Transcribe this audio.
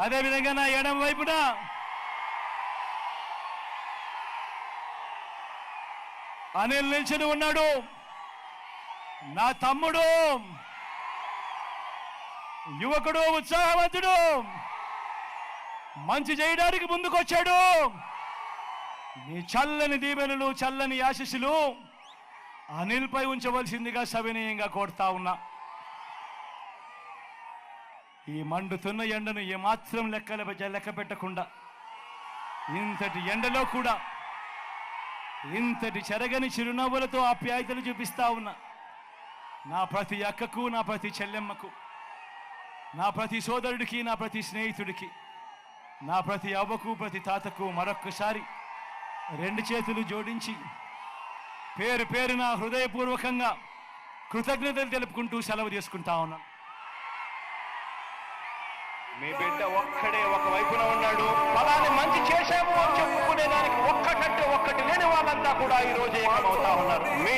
అదేవిధంగా నా ఎడం వైపున అనిల్ నిల్చుని ఉన్నాడు. నా తమ్ముడు యువకుడు ఉత్సాహవంతుడు మంచి చేయడానికి ముందుకొచ్చాడు. నీ చల్లని దీవెనలు చల్లని ఆశీస్సులు అనిల్పై ఉంచవలసిందిగా సవినీయంగా కోరుతా ఉన్నా. ఈ మండుతున్న ఎండను ఏమాత్రం లెక్కల లెక్క పెట్టకుండా ఇంతటి ఎండలో కూడా ఇంతటి చెరగని చిరునవ్వులతో ఆప్యాయతలు చూపిస్తా ఉన్నా. నా ప్రతి అక్కకు నా ప్రతి చెల్లెమ్మకు నా ప్రతి సోదరుడికి నా ప్రతి స్నేహితుడికి నా ప్రతి అవ్వకు ప్రతి తాతకు మరొక్కసారి రెండు చేతులు జోడించి పేరు పేరున హృదయపూర్వకంగా కృతజ్ఞతలు తెలుపుకుంటూ సెలవు తీసుకుంటా ఉన్నాను. మీ బిడ్డ ఒక్కడే ఒక వైపున ఉన్నాడు. ఫలాన్ని మంచి చేశాము అని చెప్పుకునే దానికి ఒక్కటంటే ఒక్కటి లేని వాళ్ళంతా కూడా ఈ రోజు ఏమవుతా ఉన్నారు. మీ